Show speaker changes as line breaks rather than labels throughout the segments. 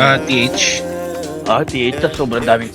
Ah, TH.
Ah, TH tas sobrang daming.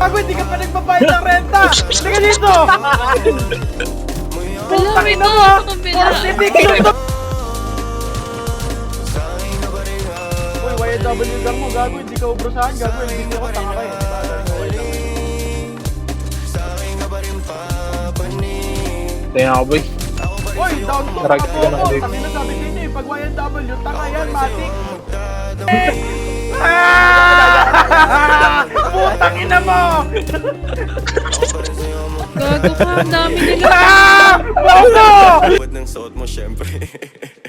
Bago hindi ka pa nagbabayad ng renta! Halika dito! Putang ina mo! ah. Fortification to! Uy, YW gang mo, gago, hindi ka ubrosahan, gago, hindi ako tanga ka eh.
Kaya ako boy.
Uy, down to, tanga mo ako! Tangina sabi ko inyo eh, pag YW, tanga yan, matik! Putang ina mo!
Gago ka, ang dami nila.
Ah! Bobo!
Huwag ng suot mo syempre